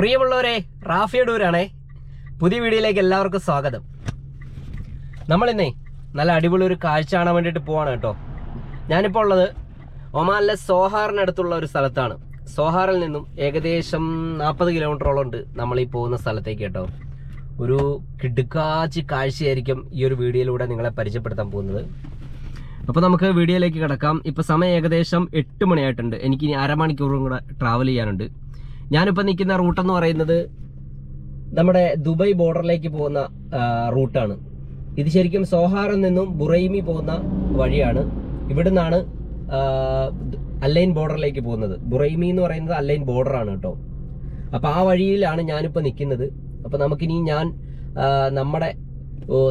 പ്രിയമുള്ളവരെ റാഫി അടൂരാണേ പുതിയ വീഡിയോയിലേക്ക് എല്ലാവർക്കും സ്വാഗതം. നമ്മളിന്നേ നല്ല അടിപൊളി ഒരു കാഴ്ച കാണാൻ വേണ്ടിയിട്ട് പോവാണ് കേട്ടോ. ഞാനിപ്പോൾ ഉള്ളത് ഒമാനിലെ സോഹാറിനടുത്തുള്ള ഒരു സ്ഥലത്താണ്. സോഹാറിൽ നിന്നും ഏകദേശം നാൽപ്പത് കിലോമീറ്ററോളം ഉണ്ട് നമ്മൾ ഈ പോകുന്ന സ്ഥലത്തേക്ക് കേട്ടോ. ഒരു കിടുക്കാച്ചി കാഴ്ചയായിരിക്കും ഈ ഒരു വീഡിയോയിലൂടെ നിങ്ങളെ പരിചയപ്പെടുത്താൻ പോകുന്നത്. അപ്പോൾ നമുക്ക് വീഡിയോയിലേക്ക് കിടക്കാം. ഇപ്പോൾ സമയം ഏകദേശം എട്ട് മണിയായിട്ടുണ്ട്. എനിക്ക് ഇനി അരമണിക്കൂറും കൂടെ ട്രാവൽ ചെയ്യാനുണ്ട്. ഞാനിപ്പോൾ നിൽക്കുന്ന റൂട്ടെന്ന് പറയുന്നത് നമ്മുടെ ദുബായ് ബോർഡറിലേക്ക് പോകുന്ന റൂട്ടാണ് ഇത് ശരിക്കും സോഹാറിൽ നിന്നും ബുറൈമി പോകുന്ന വഴിയാണ്. ഇവിടുന്നാണ് അല്ലൈൻ ബോർഡറിലേക്ക് പോകുന്നത്. ബുറൈമി എന്ന് പറയുന്നത് അല്ലൈൻ ബോർഡറാണ് കേട്ടോ. അപ്പോൾ ആ വഴിയിലാണ് ഞാനിപ്പോൾ നിൽക്കുന്നത്. അപ്പോൾ നമുക്കിനി ഞാൻ നമ്മുടെ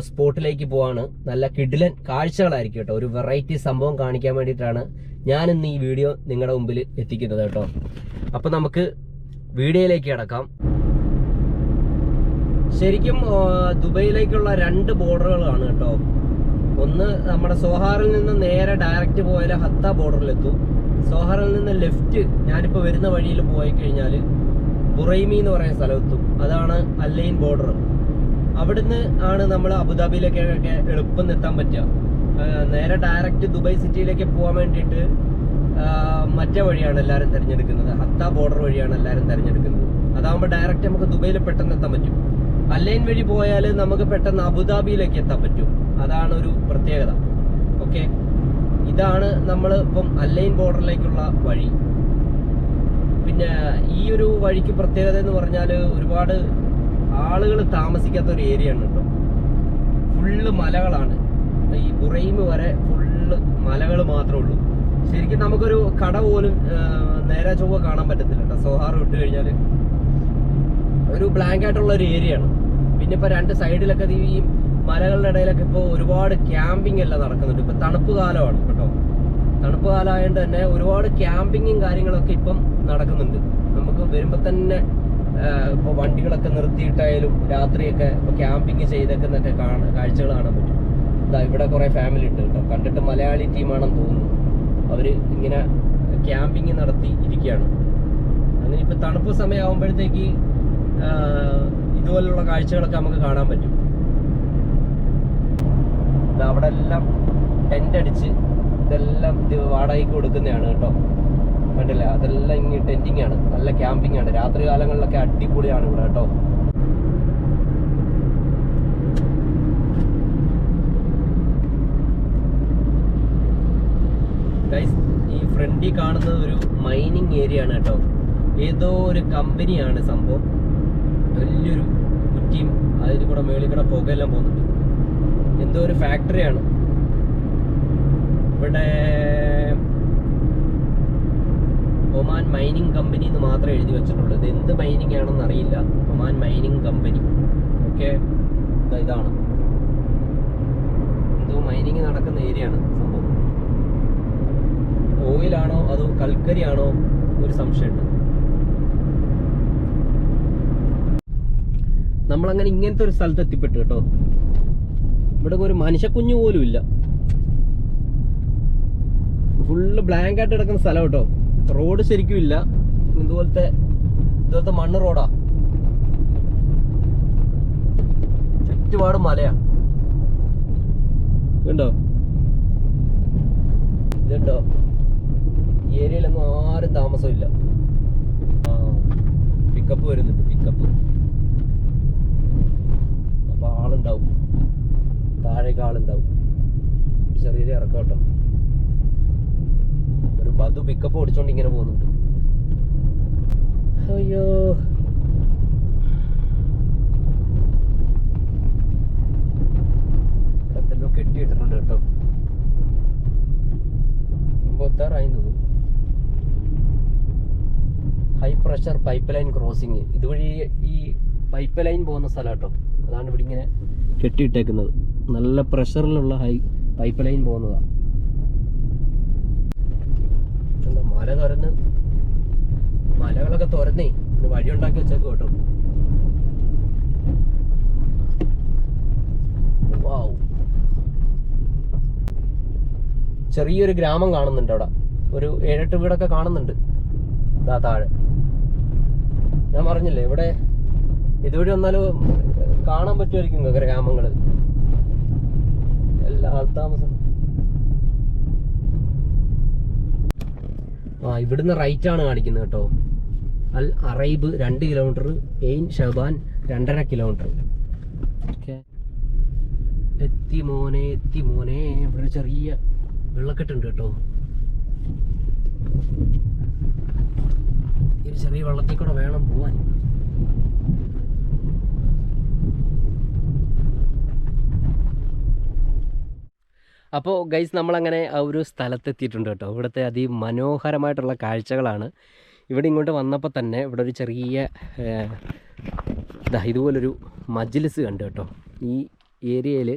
സ്പോട്ടിലേക്ക് പോവാണ്. നല്ല കിഡിലൻ കാഴ്ചകളായിരിക്കും കേട്ടോ. ഒരു വെറൈറ്റി സംഭവം കാണിക്കാൻ വേണ്ടിയിട്ടാണ് ഞാൻ ഇന്ന് ഈ വീഡിയോ നിങ്ങളുടെ മുമ്പിൽ എത്തിക്കുന്നത് കേട്ടോ. അപ്പോൾ നമുക്ക് വീഡിയോയിലേക്ക് കിടക്കാം. ശരിക്കും ദുബൈയിലേക്കുള്ള രണ്ട് ബോർഡറുകളാണ് കേട്ടോ. ഒന്ന് നമ്മുടെ സോഹാറിൽ നിന്ന് നേരെ ഡയറക്റ്റ് പോയാൽ ഹത്ത ബോർഡറിലെത്തും. സോഹാറിൽ നിന്ന് ലെഫ്റ്റ് ഞാനിപ്പോൾ വരുന്ന വഴിയിൽ പോയി കഴിഞ്ഞാൽ ബുറൈമി എന്ന് പറയുന്ന സ്ഥലമെത്തും അതാണ് അല്ലൈൻ ബോർഡർ. അവിടുന്ന് ആണ് നമ്മൾ അബുദാബിയിലേക്കൊക്കെ എളുപ്പം എത്താൻ പറ്റുക. നേരെ ഡയറക്റ്റ് ദുബായ് സിറ്റിയിലേക്ക് പോകാൻ വേണ്ടിയിട്ട് മറ്റേ വഴിയാണ് എല്ലാവരും തിരഞ്ഞെടുക്കുന്നത്. ഹത്ത ബോർഡർ വഴിയാണ് എല്ലാവരും തിരഞ്ഞെടുക്കുന്നത്. അതാകുമ്പോൾ ഡയറക്റ്റ് നമുക്ക് ദുബൈയിൽ പെട്ടെന്ന് എത്താൻ പറ്റും. അല്ലൈൻ വഴി പോയാൽ നമുക്ക് പെട്ടെന്ന് അബുദാബിയിലേക്ക് എത്താൻ പറ്റും. അതാണ് ഒരു പ്രത്യേകത. ഓക്കെ ഇതാണ് നമ്മൾ ഇപ്പം അല്ലൈൻ ബോർഡറിലേക്കുള്ള വഴി. പിന്നെ ഈ ഒരു വഴിക്ക് പ്രത്യേകത എന്ന് പറഞ്ഞാൽ ഒരുപാട് ആളുകൾ താമസിക്കാത്ത ഒരു ഏരിയ ആണ് കേട്ടോ ഫുള്ള് മലകളാണ്. ഈ ബുറൈമ് വരെ ഫുള്ള് മലകൾ മാത്രമേ ഉള്ളൂ. ശരിക്കും നമുക്കൊരു കട പോലും നേരെ ചൊവ്വ കാണാൻ പറ്റത്തില്ല കേട്ടോ. സോഹാർ വിട്ട് കഴിഞ്ഞാൽ ഒരു ബ്ലാങ്ക് ആയിട്ടുള്ള ഒരു ഏരിയ ആണ്. പിന്നെ ഇപ്പൊ രണ്ട് സൈഡിലൊക്കെ ഈ മലകളുടെ ഇടയിലൊക്കെ ഇപ്പോൾ ഒരുപാട് ക്യാമ്പിംഗ് എല്ലാം നടക്കുന്നുണ്ട്. ഇപ്പൊ തണുപ്പ് കാലമാണ് കേട്ടോ. തണുപ്പ് കാലമായതുകൊണ്ട് തന്നെ ഒരുപാട് ക്യാമ്പിങ്ങും കാര്യങ്ങളൊക്കെ ഇപ്പം നടക്കുന്നുണ്ട്. നമുക്ക് വരുമ്പോൾ തന്നെ ഇപ്പോൾ വണ്ടികളൊക്കെ നിർത്തിയിട്ടായാലും രാത്രിയൊക്കെ ഇപ്പോൾ ക്യാമ്പിങ് ചെയ്തേക്കുന്നൊക്കെ കാണാൻ കാഴ്ചകൾ കാണാൻ പറ്റും. ഇതാ ഇവിടെ കുറേ ഫാമിലി ഉണ്ട് കേട്ടോ. കണ്ടിട്ട് മലയാളി ടീമാണെന്ന് തോന്നുന്നു. അവർ ഇങ്ങനെ ക്യാമ്പിങ് നടത്തി ഇരിക്കുകയാണ്. അങ്ങനെ ഇപ്പൊ തണുപ്പ് സമയമാകുമ്പോഴത്തേക്ക് ഇതുപോലുള്ള കാഴ്ചകളൊക്കെ നമുക്ക് കാണാൻ പറ്റും. അവിടെ എല്ലാം ടെന്റ് അടിച്ച് ഇതെല്ലാം ഇത് വാടകയ്ക്ക് കൊടുക്കുന്നതാണ് കേട്ടോ. കണ്ടില്ല? അതെല്ലാം ഇങ്ങനെ ടെന്റിങ്ങാണ് നല്ല ക്യാമ്പിംഗ് ആണ് രാത്രി കാലങ്ങളിലൊക്കെ അടിപൊളിയാണ് ഇവിടെ കേട്ടോ. Guys, ഈ ഫ്രണ്ടിൽ കാണുന്നത് ഒരു മൈനിങ് ഏരിയ ആണ് കേട്ടോ. ഏതോ ഒരു കമ്പനിയാണ് സംഭവം. വലിയൊരു കുറ്റിയും അതിൽ കൂടെ മേളിൽ കൂടെ പുകയെല്ലാം പോകുന്നുണ്ട്. എന്തോ ഒരു ഫാക്ടറിയാണ് ഇവിടെ ഒമാൻ മൈനിങ് കമ്പനി എന്ന് മാത്രമേ എഴുതി വെച്ചിട്ടുള്ളൂ. ഇത് എന്ത് മൈനിങ് ആണെന്ന് അറിയില്ല. ഒമാൻ മൈനിങ് കമ്പനി ഓക്കെ ഇതാണ്. എന്തോ മൈനിങ് നടക്കുന്ന ഏരിയ ആണ്. ഓയിലാണോ അതോ കൽക്കരിയാണോ ഒരു സംശയമുണ്ട് നമ്മൾ അങ്ങനെ ഇങ്ങനത്തെ ഒരു സ്ഥലത്ത് എത്തിപ്പെട്ടു കേട്ടോ. ഇവിടെ ഒരു മനുഷ്യക്കുഞ്ഞു പോലും ഇല്ല. ഫുള്ള് ബ്ലാങ്ക് ആയിട്ട് കിടക്കുന്ന സ്ഥലം കേട്ടോ. റോഡ് ശരിക്കും ഇല്ല. ഇതുപോലത്തെ ഇതുപോലത്തെ മണ്ണ് റോഡാ. ചുറ്റുപാട് മലയാ. കണ്ടോ? ഇതുണ്ടോ? ഈ ഏരിയയിലൊന്നും ആരും താമസമില്ല. പിക്കപ്പ് വരുന്നുണ്ട് പിക്കപ്പ് അപ്പൊ ആളുണ്ടാവും. താഴേക്ക് ആളുണ്ടാവും. ചെറിയൊരു ഇറക്കം കേട്ടോ ഒരു ബതു പിക്കപ്പ് ഓടിച്ചോണ്ട് ഇങ്ങനെ പോകുന്നുണ്ട്. അയ്യോ. എന്തെല്ലോ കെട്ടിയിട്ടിട്ടുണ്ട് കേട്ടോ. ഒമ്പത്താറായി തോന്നുന്നു. High pressure pipe line crossing ഇതുവഴി ഈ പൈപ്പ് ലൈൻ പോകുന്ന സ്ഥലം കേട്ടോ. അതാണ് ഇവിടെ ഇങ്ങനെ കെട്ടിയിട്ടേക്കുന്നത്. നല്ല പ്രഷറിലുള്ള ഹൈ പൈപ്പ് ലൈൻ പോകുന്നതാണ് മല തുറന്ന് മലകളൊക്കെ തുറന്നേ വഴി ഉണ്ടാക്കി വെച്ചേക്ക് കേട്ടോ. വാവ് ചെറിയൊരു ഗ്രാമം കാണുന്നുണ്ട് അവിടെ. ഒരു ഏഴെട്ട് വീടൊക്കെ കാണുന്നുണ്ട്. ഇതാ താഴെ. ഞാൻ പറഞ്ഞില്ലേ ഇവിടെ ഇതുവഴി വന്നാലും കാണാൻ പറ്റുമായിരിക്കും ഗ്രാമങ്ങൾ എല്ലാ ആൾത്താമസം. ആ ഇവിടുന്ന് റൈറ്റ് ആണ് കാണിക്കുന്നത് കേട്ടോ. അൽ അറൈബ് രണ്ട് കിലോമീറ്റർ എയിൻ ഷബാൻ രണ്ടര കിലോമീറ്റർ ഓക്കെ എത്തി മോനെ എത്തി മോനെ. ഇവിടെ ചെറിയ വെള്ളക്കെട്ടുണ്ട് കേട്ടോ. ഒരു ചെറിയ വെള്ളത്തിൽ കൂടെ വേണം പോവാൻ. അപ്പോൾ ഗൈസ് നമ്മളങ്ങനെ ആ ഒരു സ്ഥലത്തെത്തിയിട്ടുണ്ട് കേട്ടോ. ഇവിടുത്തെ അതിമനോഹരമായിട്ടുള്ള കാഴ്ചകളാണ്. ഇവിടെ ഇങ്ങോട്ട് വന്നപ്പോൾ തന്നെ ഇവിടെ ഒരു ചെറിയ ഇതുപോലൊരു മജ്ലിസ് കണ്ടു കേട്ടോ. ഈ ഏരിയയിൽ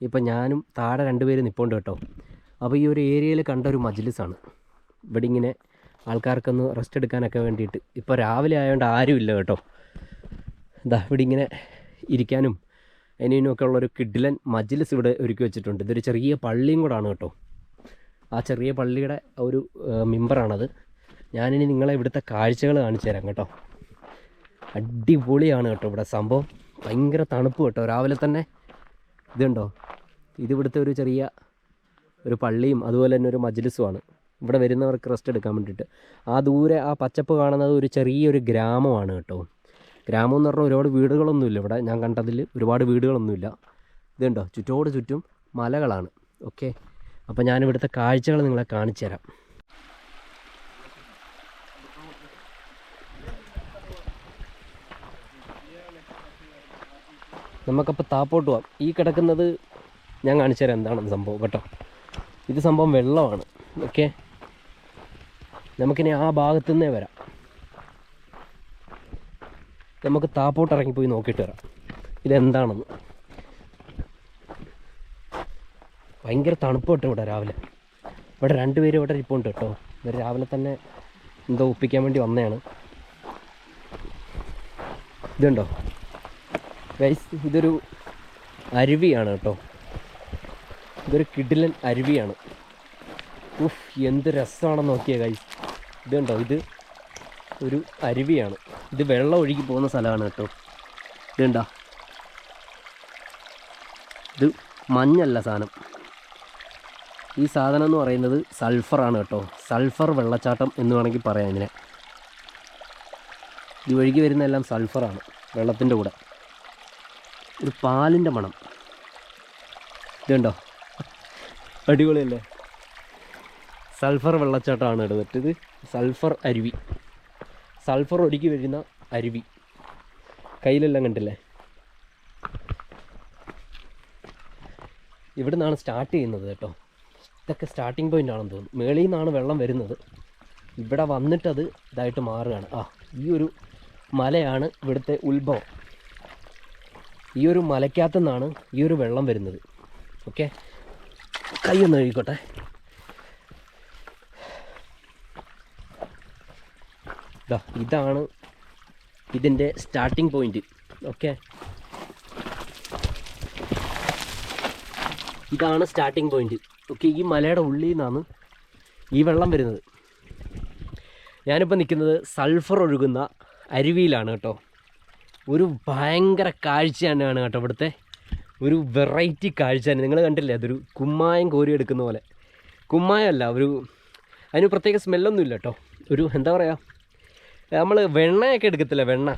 ഇപ്പം ഞാനും താഴെ രണ്ടുപേരും നിൽപ്പുണ്ട് കേട്ടോ. അപ്പോൾ ഈ ഒരു ഏരിയയിൽ കണ്ട ഒരു മജ്ലിസാണ്. ഇവിടെ ഇങ്ങനെ ആൾക്കാർക്കൊന്ന് റെസ്റ്റ് എടുക്കാനൊക്കെ വേണ്ടിയിട്ട്. ഇപ്പോൾ രാവിലെ ആയതുകൊണ്ട് ആരുമില്ല കേട്ടോ. ഇതാ ഇവിടെ ഇങ്ങനെ ഇരിക്കാനും അതിനും ഒക്കെ ഉള്ളൊരു കിഡിലൻ മജ്ലിസ് ഇവിടെ ഒരുക്കി വെച്ചിട്ടുണ്ട്. ഇതൊരു ചെറിയ പള്ളിയും കൂടാണ് കേട്ടോ. ആ ചെറിയ പള്ളിയുടെ ഒരു മെമ്പറാണത്. ഞാനിനി നിങ്ങളെ ഇവിടുത്തെ കാഴ്ചകൾ കാണിച്ചു തരാം കേട്ടോ. അടിപൊളിയാണ് കേട്ടോ ഇവിടെ സംഭവം. ഭയങ്കര തണുപ്പ് കേട്ടോ. രാവിലെ തന്നെ ഇതുണ്ടോ? ഇതിവിടുത്തെ ഒരു ചെറിയ ഒരു പള്ളിയും അതുപോലെ തന്നെ ഒരു മജ്ലിസുമാണ് ഇവിടെ വരുന്നവർക്ക് റെസ്റ്റ് എടുക്കാൻ വേണ്ടിയിട്ട്. ആ ദൂരെ ആ പച്ചപ്പ് കാണുന്നത് ഒരു ചെറിയൊരു ഗ്രാമമാണ് കേട്ടോ. ഗ്രാമം എന്ന് പറഞ്ഞാൽ ഒരുപാട് വീടുകളൊന്നുമില്ല ഇവിടെ. ഞാൻ കണ്ടതിൽ ഒരുപാട് വീടുകളൊന്നുമില്ല. ഇതുണ്ടോ ചുറ്റോട് ചുറ്റും മലകളാണ്. ഓക്കെ അപ്പോൾ ഞാനിവിടുത്തെ കാഴ്ചകൾ നിങ്ങളെ കാണിച്ചു തരാം. നമുക്കപ്പോൾ താപ്പോട്ട് പോവാം. ഈ കിടക്കുന്നത് ഞാൻ കാണിച്ചു തരാം എന്താണെന്ന് സംഭവം കേട്ടോ. ഇത് സംഭവം വെള്ളമാണ്. ഓക്കെ നമുക്കിനി ആ ഭാഗത്തുനിന്നേ വരാം. നമുക്ക് താപ്പോട്ട് ഇറങ്ങിപ്പോയി നോക്കിയിട്ട് വരാം. ഇതെന്താണെന്ന്. ഭയങ്കര തണുപ്പ് കേട്ടോ ഇവിടെ രാവിലെ. ഇവിടെ രണ്ടുപേരും ഇവിടെ ഇരിപ്പുണ്ട് കേട്ടോ. ഇവർ രാവിലെ തന്നെ എന്തോ ഒപ്പിക്കാൻ വേണ്ടി വന്നതാണ്. ഇതുണ്ടോ? വൈസ് ഇതൊരു അരുവിയാണ് കേട്ടോ. ഇതൊരു കിഡിലൻ അരുവിയാണ്. ഉഫ് എന്ത് രസമാണെന്ന് നോക്കിയാൽ കൈ ഇതുണ്ടോ? ഇത് ഒരു അരുവിയാണ്. ഇത് വെള്ളം ഒഴുകി പോകുന്ന സ്ഥലമാണ് കേട്ടോ. ഇതുണ്ടോ? ഇത് മഞ്ഞല്ല സാധനം. ഈ സാധനം എന്ന് പറയുന്നത് സൾഫറാണ് കേട്ടോ. സൾഫർ വെള്ളച്ചാട്ടം എന്ന് വേണമെങ്കിൽ പറയാം ഇതിനെ. ഇത് ഒഴുകി വരുന്ന എല്ലാം സൾഫറാണ് വെള്ളത്തിന്റെ കൂടെ. ഒരു പാലിന്റെ മണം. ഇതുണ്ടോ? അടിപൊളിയല്ലേ? സൾഫർ വെള്ളച്ചാട്ടമാണ് ഇത് സൾഫർ അരുവി. സൾഫർ ഒഴുകി വരുന്ന അരുവി. കയ്യിലെല്ലാം കണ്ടില്ലേ? ഇവിടെ നിന്നാണ് സ്റ്റാർട്ട് ചെയ്യുന്നത് കേട്ടോ. ഇതൊക്കെ സ്റ്റാർട്ടിങ് പോയിന്റ് ആണെന്ന് തോന്നുന്നു. മേളിൽ നിന്നാണ് വെള്ളം വരുന്നത്. ഇവിടെ വന്നിട്ടത് ഇതായിട്ട് മാറുകയാണ്. ആ ഈ ഒരു മലയാണ് ഇവിടുത്തെ ഉത്ഭവം. ഈ ഒരു മലയ്ക്കകത്തു നിന്നാണ് ഈ ഒരു വെള്ളം വരുന്നത്. ഓക്കെ കൈ ഒന്ന് കഴുകിക്കോട്ടെ. ഇതാണ് ഇതിന്റെ സ്റ്റാർട്ടിംഗ് പോയിന്റ് ഓക്കെ ഇതാണ് സ്റ്റാർട്ടിംഗ് പോയിന്റ് ഓക്കെ ഈ മലയുടെ ഉള്ളിൽ നിന്നാണ് ഈ വെള്ളം വരുന്നത്. ഞാനിപ്പോൾ നിൽക്കുന്നത് സൾഫർ ഒഴുകുന്ന അരുവിയിലാണ് കേട്ടോ. ഒരു ഭയങ്കര കാഴ്ച തന്നെയാണ് കേട്ടോ ഇവിടുത്തെ ഒരു വെറൈറ്റി കാഴ്ച തന്നെ. നിങ്ങൾ കണ്ടില്ലേ? അതൊരു കുമ്മായം കോരി എടുക്കുന്ന പോലെ കുമ്മായമല്ല ഒരു അതിന് പ്രത്യേക സ്മെല്ലൊന്നുമില്ല കേട്ടോ. ഒരു എന്താ പറയുക നമ്മൾ വെണ്ണയൊക്കെ എടുക്കത്തില്ല വെണ്ണ?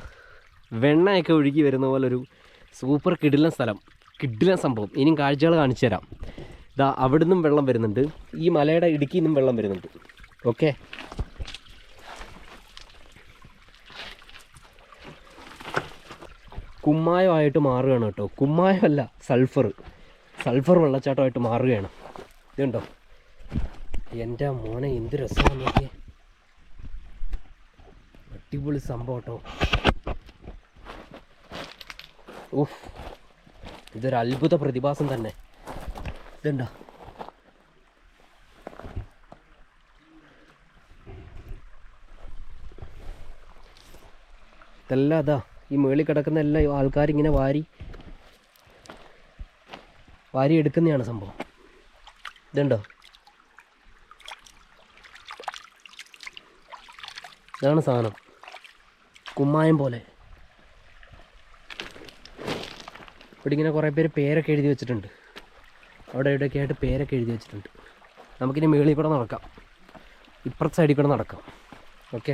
വെണ്ണയൊക്കെ ഒഴുകി വരുന്ന പോലെ ഒരു സൂപ്പർ കിടിലൻ സ്ഥലം. കിടിലൻ സംഭവം. ഇനിയും കാഴ്ചകൾ കാണിച്ചു തരാം. ഇതാ അവിടുന്നും വെള്ളം വരുന്നുണ്ട്. ഈ മലയുടെ ഇടുക്കിയിൽ നിന്നും വെള്ളം വരുന്നുണ്ട്. ഓക്കെ? കുമ്മായമായിട്ട് മാറുകയാണ് കേട്ടോ. കുമ്മായമല്ല സൾഫർ. സൾഫർ വെള്ളച്ചാട്ടമായിട്ട് മാറുകയാണ്. ഇതുണ്ടോ? എന്റെ മോനെ എന്ത് രസമാണ് നോക്കിയേ. അടിപൊളി സംഭവം കേട്ടോ. ഉഫ്. ഇതൊരു അത്ഭുത പ്രതിഭാസം തന്നെ. ഇതുണ്ടോ ഇതെല്ലാം അതാ ഈ മേളിൽ കിടക്കുന്ന എല്ലാ ആൾക്കാരിങ്ങനെ വാരി വാരി എടുക്കുന്നതാണ് സംഭവം. ഇതുണ്ടോ ഇതാണ് സാധനം. കുമ്മായം പോലെ. ഇവിടെ ഇങ്ങനെ കുറേ പേര് പേരൊക്കെ എഴുതി വെച്ചിട്ടുണ്ട്. അവിടെ ഇവിടെയൊക്കെ ആയിട്ട് പേരൊക്കെ എഴുതി വെച്ചിട്ടുണ്ട്. നമുക്കിനി മേളിൽ കൂടെ നടക്കാം. ഇപ്പുറത്തെ സൈഡിൽ കൂടെ നടക്കാം. ഓക്കെ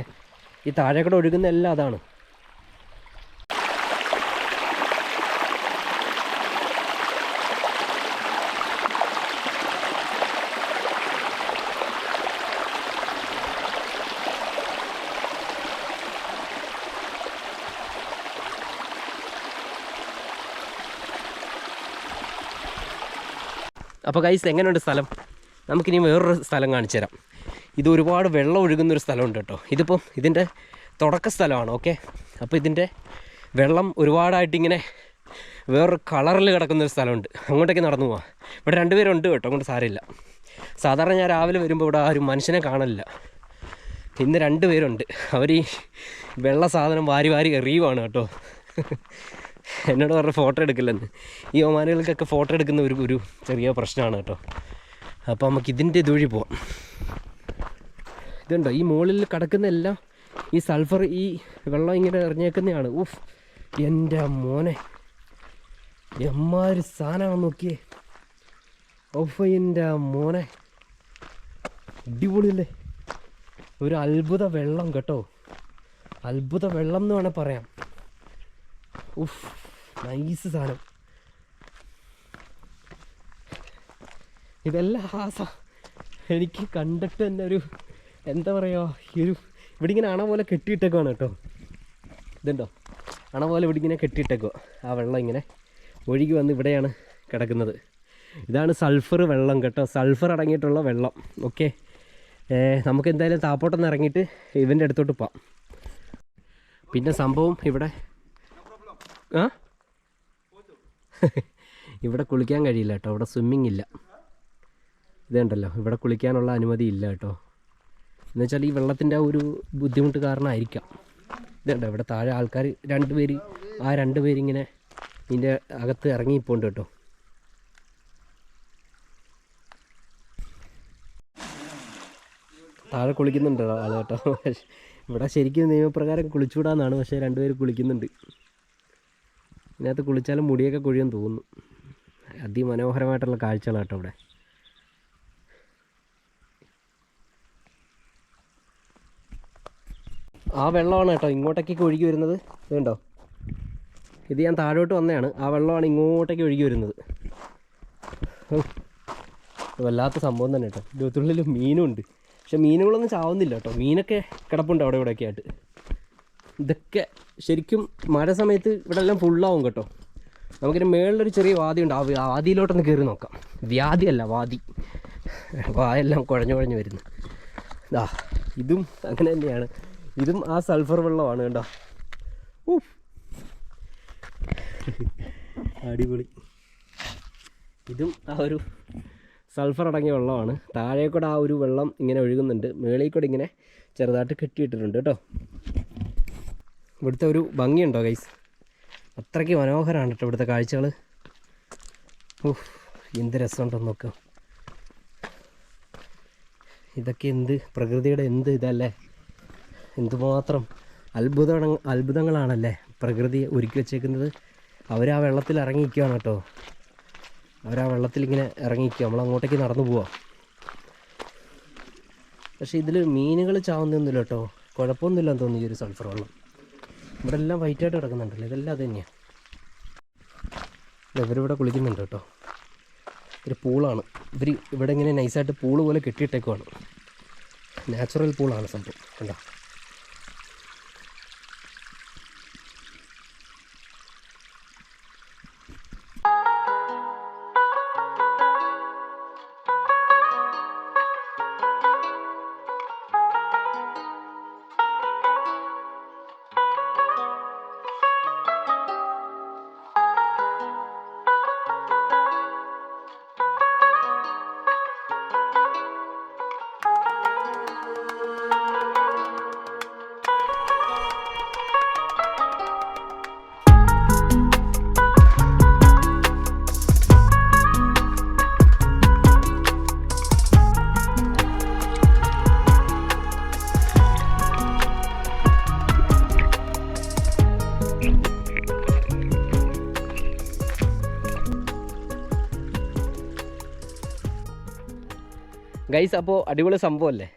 ഈ താഴെ കൂടെ ഒഴുകുന്ന എല്ലാം അതാണ്. അപ്പോൾ കൈസ് എങ്ങനെയുണ്ട് സ്ഥലം? നമുക്കിനി വേറൊരു സ്ഥലം കാണിച്ചു തരാം. ഇത് ഒരുപാട് വെള്ളം ഒഴുകുന്നൊരു സ്ഥലമുണ്ട് കേട്ടോ. ഇതിപ്പം ഇതിന്റെ തുടക്ക സ്ഥലമാണ് ഓക്കെ അപ്പോൾ ഇതിന്റെ വെള്ളം ഒരുപാടായിട്ടിങ്ങനെ വേറൊരു കളറിൽ കിടക്കുന്ന ഒരു സ്ഥലമുണ്ട്. അങ്ങോട്ടേക്ക് നടന്നു പോവാം. ഇവിടെ രണ്ടുപേരുണ്ട് കേട്ടോ അങ്ങോട്ട് സാരമില്ല. സാധാരണ ഞാൻ രാവിലെ വരുമ്പോൾ ഇവിടെ ആരും മനുഷ്യനെ കാണലില്ല. ഇന്ന് രണ്ട് പേരുണ്ട് അവർ ഈ വെള്ള സാധനം വാരി വാരി എറിയുവാണ് കേട്ടോ. എന്നോട് പറഞ്ഞ ഫോട്ടോ എടുക്കില്ലെന്ന്. ഈ ഒമാനുകൾക്കൊക്കെ ഫോട്ടോ എടുക്കുന്ന ഒരു ഒരു ചെറിയ പ്രശ്നമാണ് കേട്ടോ. അപ്പോൾ നമുക്ക് ഇതിന്റെ ഇതുവഴി പോവാം. ഇതുണ്ടോ? ഈ മുകളിൽ കിടക്കുന്ന എല്ലാം ഈ സൾഫർ ഈ വെള്ളം ഇങ്ങനെ എറിഞ്ഞേക്കുന്നതാണ്. ഊഫ് എന്റെ മോനെ. എമ്മാതിരി സാധനമാണ് നോക്കിയേ. ഓഫ് എന്റെ മോനെ. അടിപൊളിയല്ലേ ഒരു അത്ഭുത വെള്ളം കേട്ടോ. അത്ഭുത വെള്ളം എന്ന് വേണേൽ പറയാം. ഉഫ് നൈസ് സാധനം. ഇതെല്ലാം ആസ എനിക്ക് കണ്ടിട്ട് തന്നെ ഒരു എന്താ പറയുക ഈ ഒരു ഇവിടെ ഇങ്ങനെ അണ പോലെ കെട്ടിയിട്ടേക്കുവാണ് കേട്ടോ. ഇതുണ്ടോ? അണ പോലെ ഇവിടെ ഇങ്ങനെ കെട്ടിയിട്ടേക്കുക ആ വെള്ളം ഇങ്ങനെ ഒഴുകി വന്ന് ഇവിടെയാണ് കിടക്കുന്നത്. ഇതാണ് സൾഫർ വെള്ളം കേട്ടോ. സൾഫർ അടങ്ങിയിട്ടുള്ള വെള്ളം. ഓക്കെ. നമുക്ക് എന്തായാലും താപ്പോട്ടൊന്ന് ഇറങ്ങിയിട്ട് ഇവന്റെ അടുത്തോട്ട് പോവാം. പിന്നെ സംഭവം ഇവിടെ ആ? ഇവിടെ കുളിക്കാൻ കഴിയില്ല കേട്ടോ. ഇവിടെ സ്വിമ്മിങ് ഇല്ല. ഇതുണ്ടല്ലോ ഇവിടെ കുളിക്കാനുള്ള അനുമതി ഇല്ല കേട്ടോ. എന്നുവെച്ചാൽ ഈ വെള്ളത്തിന്റെ ഒരു ബുദ്ധിമുട്ട് കാരണമായിരിക്കാം. ഇതുണ്ട് ഇവിടെ താഴെ ആൾക്കാർ രണ്ട് പേര് ആ രണ്ട് പേരിങ്ങനെ ഇതിന്റെ അകത്ത് ഇറങ്ങിപ്പോണ്ട് കേട്ടോ. താഴെ കുളിക്കുന്നുണ്ടോ ആൾ കേട്ടോ? ഇവിടെ ശരിക്കും നിയമപ്രകാരം കുളിച്ചുകൂടാന്നാണ്. പക്ഷേ രണ്ടുപേർ കുളിക്കുന്നുണ്ട്. ഇതിനകത്ത് കുളിച്ചാലും മുടിയൊക്കെ കൊഴിയാൻ തോന്നുന്നു. അതിമനോഹരമായിട്ടുള്ള കാഴ്ചകളാണ് കേട്ടോ ഇവിടെ. ആ വെള്ളമാണ് കേട്ടോ ഇങ്ങോട്ടേക്ക് ഒഴുകി വരുന്നത്. ഇതുണ്ടോ? ഇത് ഞാൻ താഴോട്ട് വന്നതാണ്. ആ വെള്ളമാണ് ഇങ്ങോട്ടേക്ക് ഒഴുകി വരുന്നത്. വല്ലാത്ത സംഭവം തന്നെ കേട്ടോ. മീനും ഉണ്ട് പക്ഷെ മീനുകളൊന്നും ചാവുന്നില്ല കേട്ടോ. മീനൊക്കെ കിടപ്പുണ്ട് അവിടെ ഇവിടെയൊക്കെ ആയിട്ട്. ഇതൊക്കെ ശരിക്കും മഴ സമയത്ത് ഇവിടെ എല്ലാം ഫുള്ളാവും കേട്ടോ. നമുക്കിന് മേളിലൊരു ചെറിയ വാതി ഉണ്ട് ആ ആ വാതിയിലോട്ടൊന്ന് കയറി നോക്കാം. വ്യാധിയല്ല വാതി. വായെല്ലാം കുഴഞ്ഞു കുഴഞ്ഞു വരുന്നു. ഇതാ ഇതും അങ്ങനെ തന്നെയാണ്. ഇതും ആ സൾഫർ വെള്ളമാണ് കേട്ടോ ഊ അടിപൊളി. ഇതും ആ ഒരു സൾഫർ അടങ്ങിയ വെള്ളമാണ്. താഴെ കൂടെ ആ ഒരു വെള്ളം ഇങ്ങനെ ഒഴുകുന്നുണ്ട്. മേളിൽ കൂടെ ഇങ്ങനെ ചെറുതായിട്ട് കെട്ടിയിട്ടിട്ടുണ്ട് കേട്ടോ. ഇവിടുത്തെ ഒരു ഭംഗിയുണ്ടോ ഗൈസ് അത്രയ്ക്ക് മനോഹരമാണ് കേട്ടോ ഇവിടുത്തെ കാഴ്ചകൾ ഓഹ് എന്ത് രസമുണ്ടോ നോക്കാം. ഇതൊക്കെ എന്ത് പ്രകൃതിയുടെ എന്ത് ഇതല്ലേ? എന്തുമാത്രം അത്ഭുത അത്ഭുതങ്ങളാണല്ലേ പ്രകൃതി ഒരുക്കി വെച്ചേക്കുന്നത്. അവർ ആ വെള്ളത്തിൽ ഇറങ്ങിയിരിക്കുകയാണ് കേട്ടോ അവരാ വെള്ളത്തിൽ ഇങ്ങനെ ഇറങ്ങിയിരിക്കുക നമ്മൾ അങ്ങോട്ടേക്ക് നടന്നു പോവാം. പക്ഷേ ഇതിൽ മീനുകൾ ചാവുന്നൊന്നുമില്ല കേട്ടോ കുഴപ്പമൊന്നുമില്ലെന്ന് തോന്നുന്നു ഈ ഒരു സൾഫർ വെള്ളം. ഇവിടെ എല്ലാം വൈറ്റായിട്ട് കിടക്കുന്നുണ്ടല്ലോ. ഇതെല്ലാം അത് തന്നെയാണ് ഇവരിവിടെ കുളിക്കുന്നുണ്ട് കേട്ടോ. ഒരു പൂളാണ്. ഇവർ ഇവിടെ ഇങ്ങനെ നൈസായിട്ട് പൂൾ പോലെ കെട്ടിയിട്ടേക്കുവാണ്. നാച്ചുറൽ പൂളാണ് സംഭവം. കണ്ടോ? ഗൈസ് അപ്പോൾ അടിപൊളി സംഭവമല്ലേ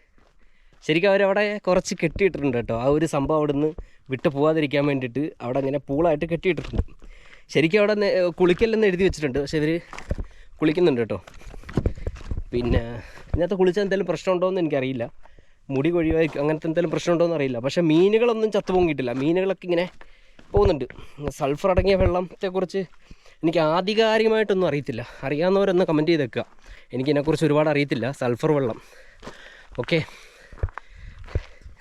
ശരിക്കും അവരവിടെ കുറച്ച് കെട്ടിയിട്ടിട്ടുണ്ട് കേട്ടോ. ആ ഒരു സംഭവം അവിടെ നിന്ന് വിട്ടു പോകാതിരിക്കാൻ വേണ്ടിയിട്ട് അവിടെ അങ്ങനെ പൂളായിട്ട് കെട്ടിയിട്ടിട്ടുണ്ട്. ശരിക്കും അവിടെ കുളിക്കല്ലെന്ന് എഴുതി വെച്ചിട്ടുണ്ട്. പക്ഷെ ഇവർ കുളിക്കുന്നുണ്ട് കേട്ടോ. പിന്നെ ഇതിനകത്ത് കുളിച്ചാൽ എന്തെങ്കിലും പ്രശ്നമുണ്ടോയെന്ന് എനിക്കറിയില്ല. മുടി കൊഴിവായിരിക്കും അങ്ങനത്തെ എന്തെങ്കിലും പ്രശ്നമുണ്ടോയെന്ന് അറിയില്ല. പക്ഷേ മീനുകളൊന്നും ചത്തു പൊങ്ങിയിട്ടില്ല. മീനുകളൊക്കെ ഇങ്ങനെ പോകുന്നുണ്ട്. സൾഫർ അടങ്ങിയ വെള്ളത്തെക്കുറിച്ച് എനിക്ക് ആധികാരികമായിട്ടൊന്നും അറിയത്തില്ല. അറിയാവുന്നവരൊന്ന് കമന്റ് ചെയ്തേക്കുക. എനിക്കിതിനെക്കുറിച്ച് ഒരുപാട് അറിയത്തില്ല. സൾഫർ വെള്ളം. ഓക്കെ.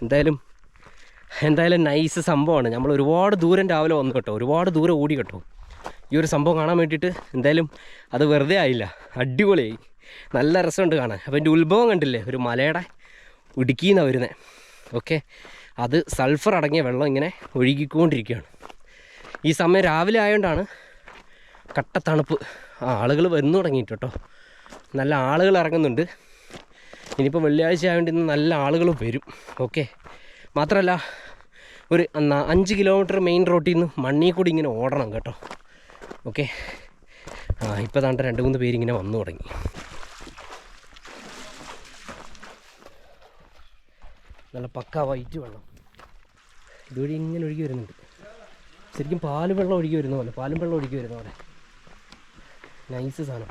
എന്തായാലും എന്തായാലും നൈസ് സംഭവമാണ്. നമ്മൾ ഒരുപാട് ദൂരം രാവിലെ വന്നു കേട്ടോ. ഒരുപാട് ദൂരം ഓടി കേട്ടോ. ഈ ഒരു സംഭവം കാണാൻ വേണ്ടിയിട്ട് എന്തായാലും അത് വെറുതെ ആയില്ല. അടിപൊളിയായി. നല്ല രസമുണ്ട് കാണാൻ. അപ്പോൾ എന്റെ ഉത്ഭവം കണ്ടില്ലേ? ഒരു മലയുടെ ഇടുക്കിന്നാണ് വരുന്നത് ഓക്കെ. അത് സൾഫർ അടങ്ങിയ വെള്ളം ഇങ്ങനെ ഒഴുകിക്കൊണ്ടിരിക്കുകയാണ്. ഈ സമയം രാവിലെ ആയതുകൊണ്ടാണ് കട്ട തണുപ്പ്. ആ ആളുകൾ വന്നു തുടങ്ങിയിട്ട് കേട്ടോ. നല്ല ആളുകൾ ഇറങ്ങുന്നുണ്ട്. ഇനിയിപ്പോൾ വെള്ളിയാഴ്ച ആയതുകൊണ്ട് ഇന്ന് നല്ല ആളുകൾ വരും. ഓക്കെ. മാത്രമല്ല ഒരു അഞ്ച് കിലോമീറ്റർ മെയിൻ റോട്ടിൽ നിന്ന് മണ്ണിൽ കൂടി ഇങ്ങനെ ഓടണം കേട്ടോ. ഓക്കെ. ആ ഇപ്പോൾ താണ്ട രണ്ട് മൂന്ന് പേരിങ്ങനെ വന്നു തുടങ്ങി. നല്ല പക്ക വൈറ്റ് വെള്ളം. ഇതുവഴി ഇങ്ങനെ ഒഴുകി വരുന്നുണ്ട്. ശരിക്കും പാൽ വെള്ളം ഒഴുകി വരുന്ന പോലെ പാലും വെള്ളം ഒഴുകി വരുന്ന പോലെ. നൈസ് സാധനം.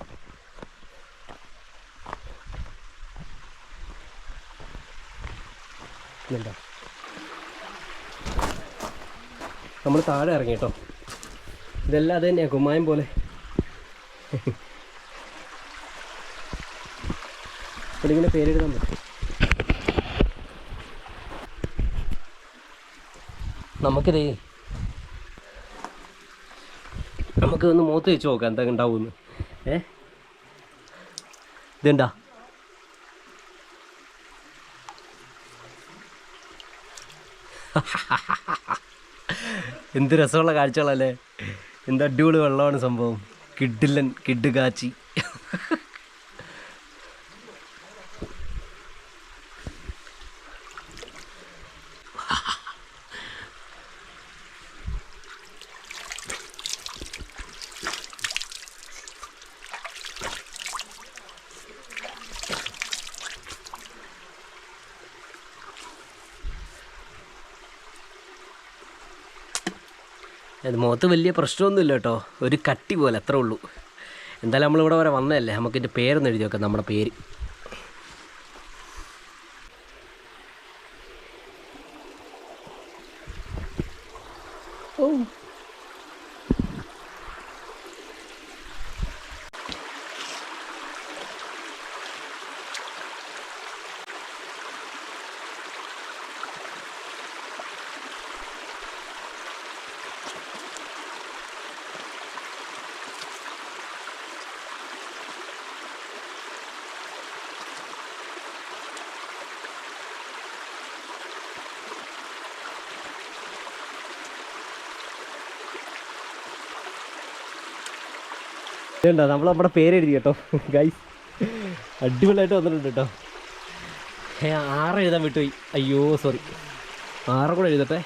ഇതുണ്ടോ? നമ്മൾ താഴെ ഇറങ്ങി കേട്ടോ. ഇതെല്ലാം അത് തന്നെയാണ് കുമ്മായം പോലെ. ഇതിങ്ങനെ പേരെഴുതാൻ പറ്റും. നമുക്കിതേ നമുക്ക് ഒന്ന് വെച്ച് നോക്കാം എന്താ ഉണ്ടാവുമെന്ന്. ഏ? ഇതുണ്ടാ എന്ത് രസമുള്ള കാഴ്ചകളല്ലേ? എന്ത് അടിപൊളി വെള്ളമാണ് സംഭവം. കിഡില്ലൻ കിഡ് കാച്ചി അത് മുഖത്ത് വലിയ പ്രശ്നമൊന്നുമില്ല കേട്ടോ. ഒരു കട്ടി പോലെ അത്രേ ഉള്ളൂ. എന്തായാലും നമ്മളിവിടെ വരെ വന്നതല്ലേ? നമുക്ക് ഇതിന്റെ പേരൊന്ന് എഴുതി വെക്കാം നമ്മുടെ പേര്. ഓ. ഇതുണ്ടോ? നമ്മൾ നമ്മുടെ പേര് എഴുതി കേട്ടോ. ഗൈസ് അടിപൊളിയായിട്ട് വന്നിട്ടുണ്ട് കേട്ടോ. ഏ ആറ് എഴുതാൻ വിട്ടുപോയി. അയ്യോ സോറി ആറ് കൂടെ എഴുതട്ടെ.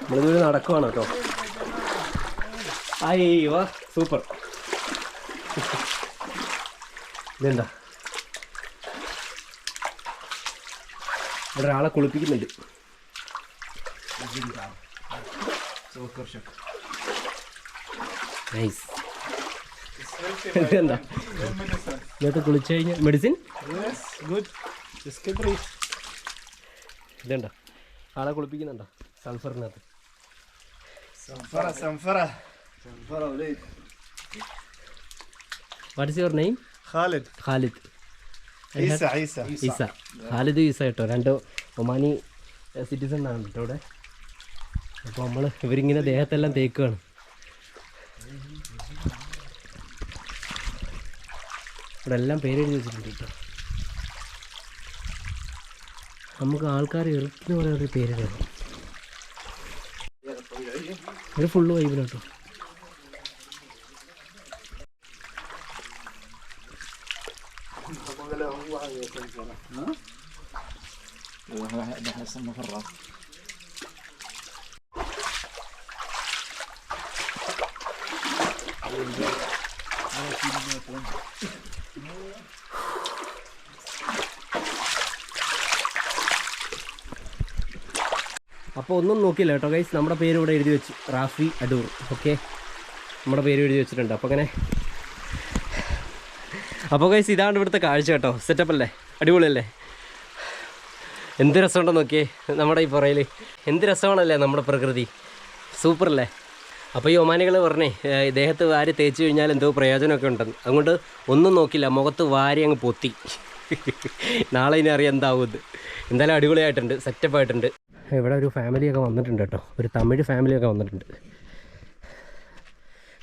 നമ്മളിതൊരു നടക്കുവാണ് കേട്ടോ. അയ്യോ സൂപ്പർ ഇതെന്താ? ഇവിടെ ഒരാളെ കുളിപ്പിക്കുന്നുണ്ട്. നൈസ് എന്താ ഇന്നത്തെ കുളിച്ചു കഴിഞ്ഞാൽ മെഡിസിൻ ഗുഡ് ഇതുണ്ടോ ആളെ കുളിപ്പിക്കുന്നുണ്ടോ? സൾഫറിനകത്ത്. What's your name Khalid Khalid Isa Isa Isa Khalid Isa കേട്ടോ. രണ്ട് ഒമാനി സിറ്റിസൺ ആണ് കേട്ടോ ഇവിടെ. അപ്പോൾ നമ്മൾ ഇവരിങ്ങനെ ദേഹത്തെല്ലാം തേക്കുകയാണ് ഇവിടെ എല്ലാം പേരെഴുതി വെച്ചിട്ടുണ്ട് കേട്ടോ. നമുക്ക് ആൾക്കാർ ഇറക്കുന്ന ഒരു പേര് വേണം ഇത് ഫുള്ള് വൈബിനാട്ടോ അപ്പോൾ ഒന്നും നോക്കിയില്ല കേട്ടോ ഗൈസ് നമ്മുടെ പേര് ഇവിടെ എഴുതി വെച്ചു റാഫി അടൂർ ഓക്കെ നമ്മുടെ പേര് എഴുതി വെച്ചിട്ടുണ്ട്. അപ്പോൾ അങ്ങനെ അപ്പോൾ ഗൈസ് ഇതാണ് ഇവിടുത്തെ കാഴ്ച കേട്ടോ. സെറ്റപ്പ് അല്ലേ? അടിപൊളിയല്ലേ? എന്ത് രസമുണ്ടോ നോക്കിയേ. നമ്മുടെ ഈ പുറയിൽ എന്ത് രസമാണല്ലേ നമ്മുടെ പ്രകൃതി? സൂപ്പർ അല്ലേ? അപ്പോൾ ഈ ഒമാനികൾ പറഞ്ഞേ ഇദ്ദേഹത്ത് വാരി തേച്ച് കഴിഞ്ഞാൽ എന്തോ പ്രയോജനമൊക്കെ ഉണ്ടെന്ന്. അതുകൊണ്ട് ഒന്നും നോക്കില്ല മുഖത്ത് വാരി അങ്ങ് പൊത്തി. നാളെ ഇനി അറിയാം എന്താവുമെന്ന് എന്തായാലും അടിപൊളിയായിട്ടുണ്ട് സെറ്റപ്പ് ആയിട്ടുണ്ട്. ഇവിടെ ഒരു ഫാമിലിയൊക്കെ വന്നിട്ടുണ്ട് കേട്ടോ. ഒരു തമിഴ് ഫാമിലിയൊക്കെ വന്നിട്ടുണ്ട്.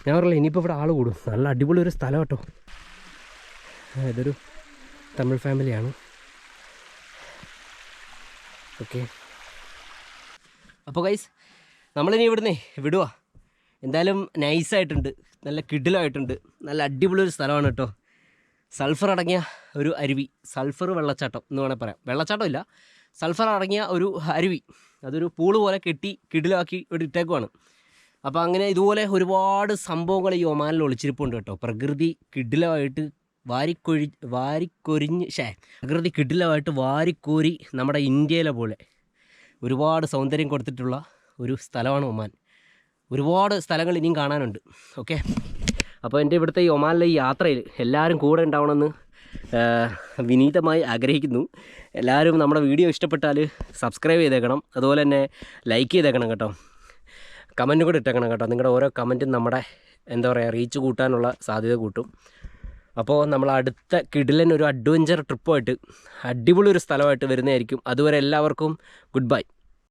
ഞാൻ പറഞ്ഞില്ല ഇനിയിപ്പോൾ ഇവിടെ ആൾ കൂടും. നല്ല അടിപൊളി ഒരു സ്ഥലം കേട്ടോ. ഇതൊരു തമിഴ് ഫാമിലിയാണ് ഓക്കെ അപ്പോൾ ഗൈസ് നമ്മളിനി ഇവിടുന്ന് വിടുക എന്തായാലും നൈസായിട്ടുണ്ട്. നല്ല കിഡിലായിട്ടുണ്ട് നല്ല അടിപൊളി ഒരു സ്ഥലമാണ് കേട്ടോ. സൾഫർ അടങ്ങിയ ഒരു അരുവി. സൾഫർ വെള്ളച്ചാട്ടം എന്ന് വേണേൽ പറയാം. വെള്ളച്ചാട്ടം ഇല്ല. സൾഫർ അടങ്ങിയ ഒരു അരുവി. അതൊരു പൂൾ പോലെ കെട്ടി കിഡിലാക്കി ഒരു ഇട്ടേക്കുവാണ്. അപ്പോൾ അങ്ങനെ ഇതുപോലെ ഒരുപാട് സംഭവങ്ങൾ ഈ ഒമാനിൽ ഒളിച്ചിരിപ്പുണ്ട് കേട്ടോ. പ്രകൃതി കിഡിലമായിട്ട് വാരിക്കൊഴി വാരിക്കൊരിഞ്ഞ് ഷേ പ്രകൃതി കിഡിലമായിട്ട് വാരിക്കോരി നമ്മുടെ ഇന്ത്യയിലെ പോലെ ഒരുപാട് സൗന്ദര്യം കൊടുത്തിട്ടുള്ള ഒരു സ്ഥലമാണ് ഒമാൻ. ഒരുപാട് സ്ഥലങ്ങൾ ഇനിയും കാണാനുണ്ട്. ഓക്കെ അപ്പോൾ എന്റെ ഇവിടുത്തെ ഈ ഒമാനിലെ ഈ യാത്രയിൽ എല്ലാവരും കൂടെ ഉണ്ടാവണമെന്ന് വിനീതമായി ആഗ്രഹിക്കുന്നു. എല്ലാവരും നമ്മുടെ വീഡിയോ ഇഷ്ടപ്പെട്ടാൽ സബ്സ്ക്രൈബ് ചെയ്തേക്കണം. അതുപോലെ തന്നെ ലൈക്ക് ചെയ്തേക്കണം കേട്ടോ. കമന്റും കൂടെ ഇട്ടേക്കണം കേട്ടോ. നിങ്ങളുടെ ഓരോ കമന്റും നമ്മുടെ എന്താ പറയുക റീച്ച് കൂട്ടാനുള്ള സാധ്യത കൂട്ടും. അപ്പോൾ നമ്മൾ അടുത്ത കിഡിലൻ ഒരു അഡ്വഞ്ചർ ട്രിപ്പുമായിട്ട് അടിപൊളി ഒരു സ്ഥലമായിട്ട് വരുന്നതായിരിക്കും. അതുവരെ എല്ലാവർക്കും ഗുഡ് ബൈ